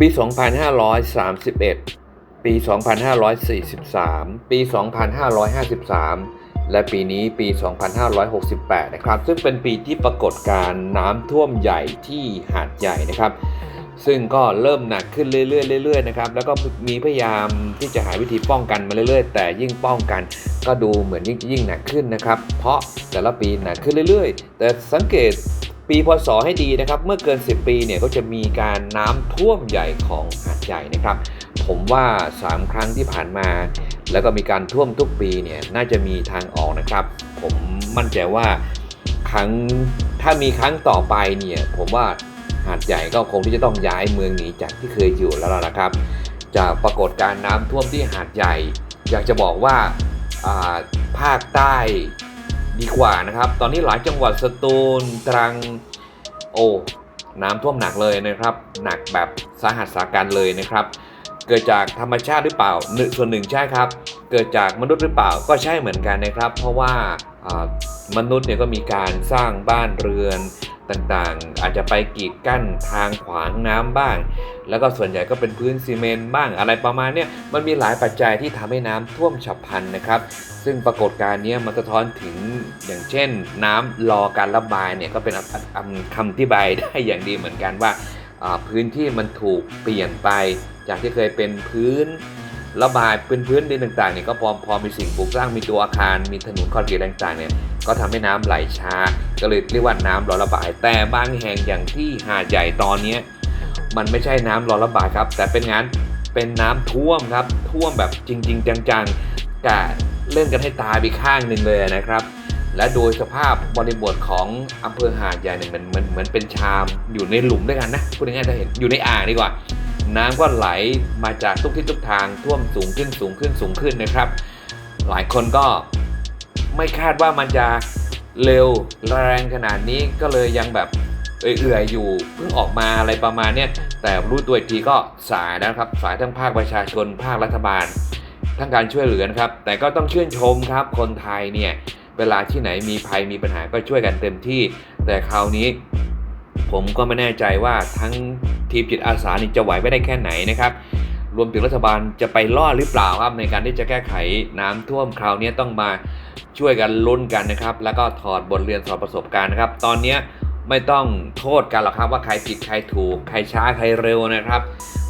ปี 2531 ปี 2543 ปี 2553 และปีนี้ปี 2568 นะครับ ซึ่งเป็นปีที่ปรากฏการน้ำท่วมใหญ่ที่หาดใหญ่นะครับซึ่งก็เริ่มหนักขึ้นเรื่อยๆเรื่อยๆนะครับแล้วก็มีพยายามที่จะหาวิธีป้องกันมาเรื่อยๆ แต่ยิ่งป้องกันก็ดูเหมือนยิ่งยิ่งหนักขึ้นนะครับ เพราะแต่ละปีหนักขึ้นเรื่อยๆ แต่สังเกต ปีพศให้ดีนะครับ เมื่อเกิน 10 ปีเนี่ยก็จะมีการน้ำท่วมใหญ่ของหาดใหญ่นะครับ ผมว่า 3 ครั้งที่ผ่านมา แล้วก็มีการท่วมทุกปีเนี่ยน่าจะมีทางออกนะครับ ผมมั่นใจว่าครั้งถ้ามีครั้งต่อไปเนี่ยผมว่าหาดใหญ่ก็คงที่จะต้องย้ายเมืองหนีจากที่เคยอยู่แล้วล่ะนะครับ จากปรากฏการณ์น้ำท่วมที่หาดใหญ่ อยากจะบอกว่าอ่าภาคใต้ ดีกว่านะครับ ตอนนี้หลายจังหวัดสตูลตรังโอ้น้ำท่วมหนักเลยนะครับ หนักแบบสาหัสสาการเลยนะครับ เกิดจากธรรมชาติหรือเปล่าหนึ่งส่วนหนึ่งใช่ครับ เกิดจากมนุษย์หรือเปล่าก็ใช่เหมือนกันนะครับ เพราะว่าอ่า มนุษย์เนี่ยก็มีการสร้างบ้านเรือนต่างๆ อาจจะไปกีดกั้นทางขวางน้ำบ้าง แล้วก็ส่วนใหญ่ก็เป็นพื้นซีเมนต์บ้างอะไรประมาณเนี้ยมันมีหลายปัจจัยที่ทำให้น้ำท่วมฉับพลันนะครับ ซึ่งปรากฏการณ์นี้มันสะท้อนถึงอย่างเช่น น้ำรอการระบายเนี่ยก็เป็นคำที่บายได้อย่างดีเหมือนกันว่าพื้นที่มันถูกเปลี่ยนไปจากที่เคยเป็นพื้น ระบายเป็นพื้นดินต่างๆเนี่ยก็พอพอมีสิ่งปลูกสร้างมีตัวอาคาร มีถนนคอนกรีตต่างๆเนี่ยก็ทำให้น้ำไหลช้า ก็เลยเรียกว่าน้ำรอระบาย แต่บางแห่งอย่างที่หาดใหญ่ตอนนี้มันไม่ใช่น้ำรอระบายครับ แต่เป็นงานเป็นน้ำท่วมครับท่วมแบบจริง ๆ จังๆกะเล่นกันให้ตายไปข้างหนึ่งเลยนะครับและโดยสภาพบริบทของอำเภอหาดใหญ่เนี่ยมันเหมือนเหมือนเป็นชามอยู่ในหลุมด้วยกันนะพูดง่ายๆถ้าเห็นอยู่ในอ่างดีกว่า น้ำก็ไหลมาจากทุกทิศทุกทางท่วมสูงขึ้นสูงขึ้นสูงขึ้นนะครับ หลายคนก็ไม่คาดว่ามันจะเร็วแรงขนาดนี้ก็เลยยังแบบเอื่อยๆอยู่เพิ่งออกมาอะไรประมาณเนี้ยแต่รู้ตัวอีกทีก็สายนะครับ สายทั้งภาคประชาชนภาครัฐบาล ทั้งการช่วยเหลือนะครับ แต่ก็ต้องชื่นชมครับ คนไทยเนี่ยเวลาที่ไหนมีภัยมีปัญหาก็ช่วยกันเต็มที่ แต่คราวนี้ ผมก็ไม่แน่ใจว่าทั้ง ทีมจิตอาสานี่จะไหวไม่ได้แค่ไหนนะครับรวมถึงรัฐบาลจะไปรอหรือเปล่าครับในการที่จะแก้ไขน้ำท่วมคราวนี้ต้องมาช่วยกันลุ้นกันนะครับ แล้วก็ถอดบทเรียนถอดประสบการณ์นะครับ ตอนนี้ไม่ต้องโทษกันหรอกครับว่าใครผิดใครถูก ใครช้าใครเร็วนะครับ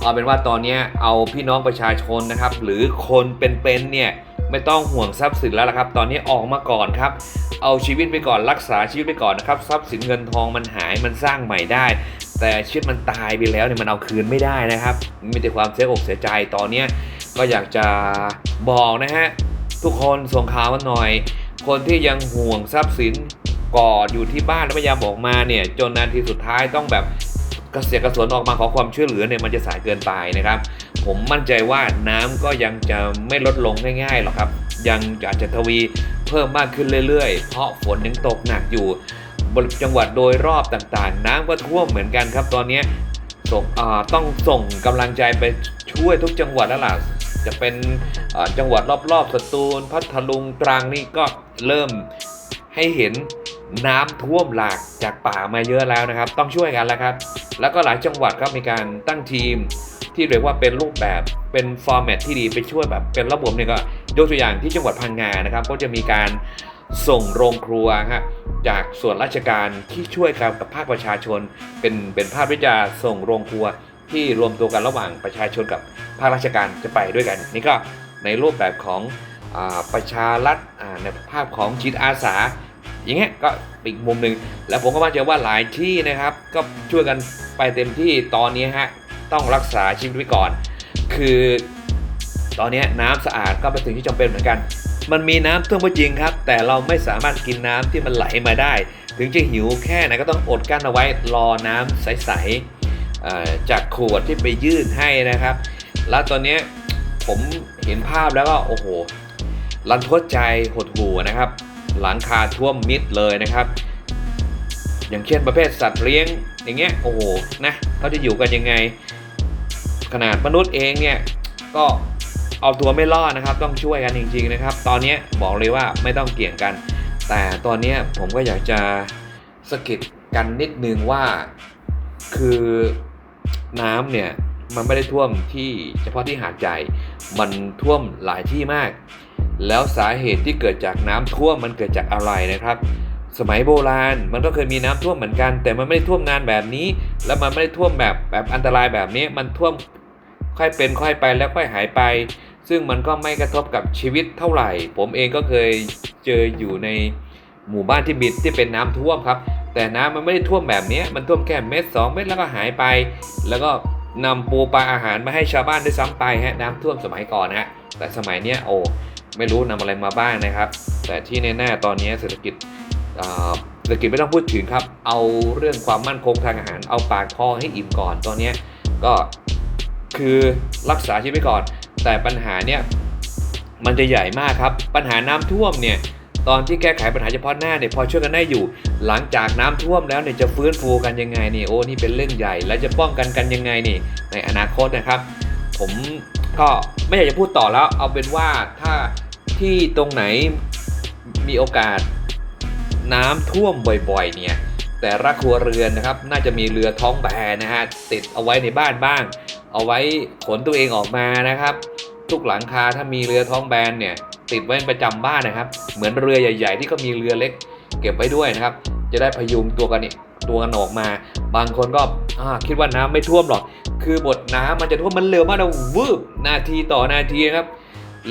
เอาเป็นว่าตอนนี้เอาพี่น้องประชาชนนะครับ หรือคนเป็นๆเนี่ยไม่ต้องห่วงทรัพย์สินแล้วละครับ ตอนนี้ออกมาก่อนครับ เอาชีวิตไปก่อนรักษาชีวิตไปก่อนนะครับ ทรัพย์สินเงินทองมันหายมันสร้างใหม่ได้ แต่ชีวิตมันตายไปแล้วเนี่ยมันเอาคืนไม่ได้นะครับ มีแต่ความเสียอกเสียใจตอนเนี้ก็อยากจะบอกนะฮะ ทุกคนส่งข่าวมาหน่อย คนที่ยังห่วงทรัพย์สินก่ออยู่ที่บ้านแล้วพยายามออกมาเนี่ยจนนาทีสุดท้ายต้องแบบกระเสียกระสนออกมาขอความช่วยเหลือเนี่ยมันจะสายเกินไปนะครับ ผมมั่นใจว่าน้ำก็ยังจะไม่ลดลงง่ายๆหรอกครับ ยังอาจจะทวีเพิ่มมากขึ้นเรื่อยๆ เพราะฝนยังตกหนักอยู่ จังหวัดโดยรอบต่างๆ น้ำก็ท่วมเหมือนกันครับ ตอนนี้ส่งต้องส่งกำลังใจไปช่วยทุกจังหวัดแล้วล่ะจะเป็นจังหวัดรอบๆสตูล พัทลุงตรังนี่ก็เริ่มให้เห็นน้ำท่วมหลากจากป่ามาเยอะแล้วนะครับ ต้องช่วยกันแล้วครับ แล้วก็หลายจังหวัดครับมีการตั้งทีมที่เรียกว่าเป็นรูปแบบเป็นฟอร์แมตที่ดีไปช่วยแบบเป็นระบบเนี่ยก็ยกตัวอย่างที่จังหวัดพังงานะครับ ก็จะมีการ ส่งโรงครัวฮะจากส่วนราชการที่ช่วยกันกับภาคประชาชน เป็นเป็นภาพที่จะส่งโรงครัวที่รวมตัวกันระหว่างประชาชนกับภาคราชการจะไปด้วยกัน นี่ก็ในรูปแบบของอประชารัฐในภาพของจิตอาสา อย่างเงี้ยก็อีกมุมหนึ่งแล้วผมก็มั่นใจว่าหลายที่นะครับ ก็ช่วยกันไปเต็มที่ตอนนี้ฮะต้องรักษาชีวิตไว้ก่อน คือตอนนี้น้ำสะอาดก็เป็นสิ่งที่จำเป็นเหมือนกัน มันมีน้ำท่วมก็จริงครับ แต่เราไม่สามารถกินน้ำที่มันไหลมาได้ ถึงจะหิวแค่ไหนก็ต้องอดกั้นเอาไว้รอน้ำใสๆจากขวดที่ไปยื่นให้นะครับ แล้วตอนนี้ผมเห็นภาพแล้วก็โอ้โหรันทดใจหดหูนะครับ หลังคาท่วมมิดเลยนะครับ อย่างเช่นประเภทสัตว์เลี้ยงอย่างเงี้ยโอ้โหนะเขาจะอยู่กันยังไง ขนาดมนุษย์เองเนี่ยก็ เอาตัวไม่รอดนะครับ ต้องช่วยกันจริง ๆนะครับ ตอนนี้บอกเลยว่าไม่ต้องเกี่ยงกัน แต่ตอนนี้ผมก็อยากจะสะกิดกันนิดนึงว่าคือน้ำเนี่ยมันไม่ได้ท่วมที่เฉพาะที่หาดใหญ่มันท่วมหลายที่มาก แล้วสาเหตุที่เกิดจากน้ำท่วมมันเกิดจากอะไรนะครับ สมัยโบราณมันก็เคยมีน้ำท่วมเหมือนกัน แต่มันไม่ได้ท่วมนานแบบนี้ แล้วมันไม่ได้ท่วมแบบแบบอันตรายแบบนี้มันท่วมค่อยเป็นค่อยไปแล้วค่อยหายไป ซึ่งมันก็ไม่กระทบกับชีวิตเท่าไหร่ ผมเองก็เคยเจออยู่ในหมู่บ้านที่มีที่เป็นน้ำท่วมครับ แต่น้ำมันไม่ได้ท่วมแบบนี้มันท่วมแค่เม็ดสองเม็ดแล้วก็หายไป แล้วก็นำปูปลาอาหารมาให้ชาวบ้านได้ซ้ำไปฮะน้ำท่วมสมัยก่อนนะฮะแต่สมัยเนี้ยโอ้ไม่รู้นำอะไรมาบ้างนะครับ แต่ที่แน่ๆตอนนี้เศรษฐกิจเศรษฐกิจไม่ต้องพูดถึงครับ เอาเรื่องความมั่นคงทางอาหารเอาปากท้องให้อิ่มก่อนตอนนี้ก็คือรักษาชีวิตไว้ก่อน แต่ปัญหาเนี่ยมันจะใหญ่มากครับ ปัญหาน้ำท่วมเนี่ยตอนที่แก้ไขปัญหาเฉพาะหน้าเนี่ยพอช่วยกันได้อยู่ หลังจากน้ำท่วมแล้วเนี่ยจะฟื้นฟูกันยังไงนี่โอ้นี่เป็นเรื่องใหญ่ แล้วจะป้องกันกันยังไงนี่ในอนาคตนะครับ ผมก็ไม่อยากจะพูดต่อแล้ว เอาเป็นว่าถ้าที่ตรงไหนมีโอกาสน้ำท่วมบ่อยๆเนี่ยแต่ละครัวเรือนนะครับ น่าจะมีเรือท้องแบนนะฮะติดเอาไว้ในบ้านบ้าง เอาไว้ขนตัวเองออกมานะครับ ทุกหลังคาถ้ามีเรือท้องแบนเนี่ยติดไว้ประจำบ้านนะครับ เหมือนเรือใหญ่ ๆ ที่ก็มีเรือเล็ก เก็บไว้ด้วยนะครับ จะได้พยุงตัวกันนี่ตัวกันออกมา บางคนก็คิดว่าน้ำไม่ท่วมหรอก คือบทน้ำมันจะท่วมมันเร็วมากนะวืบนาทีต่อนาทีครับ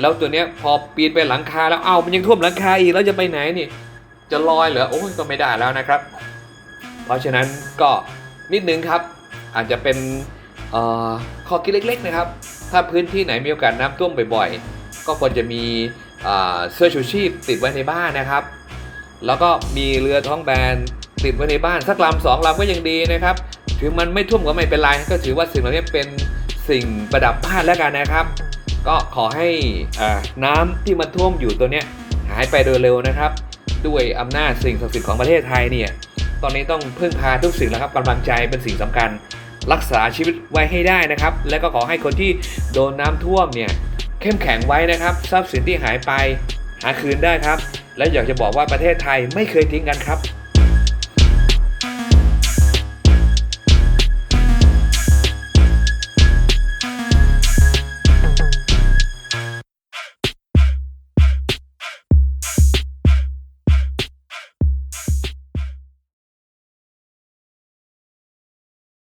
แล้วตัวเนี้ยพอปีนไปหลังคาแล้วเอ้ามันยังท่วมหลังคาอีกแล้วจะไปไหนนี่ จะลอยเหรอโอ้ยก็ไม่ได้แล้วนะครับ เพราะฉะนั้นก็นิดนึงครับอาจจะเป็น ข้อคิดเล็กๆนะครับ ถ้าพื้นที่ไหนมีโอกาสน้ำท่วมบ่อยๆ ก็ควรจะมีเสื้อชูชีพติดไว้ในบ้านนะครับ แล้วก็มีเรือท้องแบนติดไว้ในบ้านสักลำสองลำก็ยังดีนะครับ ถึงมันไม่ท่วมก็ไม่เป็นไร ก็ถือว่าสิ่งเหล่านี้เป็นสิ่งประดับบ้านแล้วกันนะครับ ก็ขอให้น้ำที่มันท่วมอยู่ตัวเนี้ยหายไปโดยเร็วนะครับ ด้วยอำนาจสิ่งศักดิ์สิทธิ์ของประเทศไทยเนี่ยตอนนี้ต้องพึ่งพาทุกสิ่งแล้วครับกำลังใจเป็นสิ่งสำคัญ รักษาชีวิตไว้ให้ได้นะครับ และก็ขอให้คนที่โดนน้ำท่วมเนี่ยเข้มแข็งไว้นะครับ ทรัพย์สินที่หายไปหาคืนได้ครับ และอยากจะบอกว่าประเทศไทยไม่เคยทิ้งกันครับ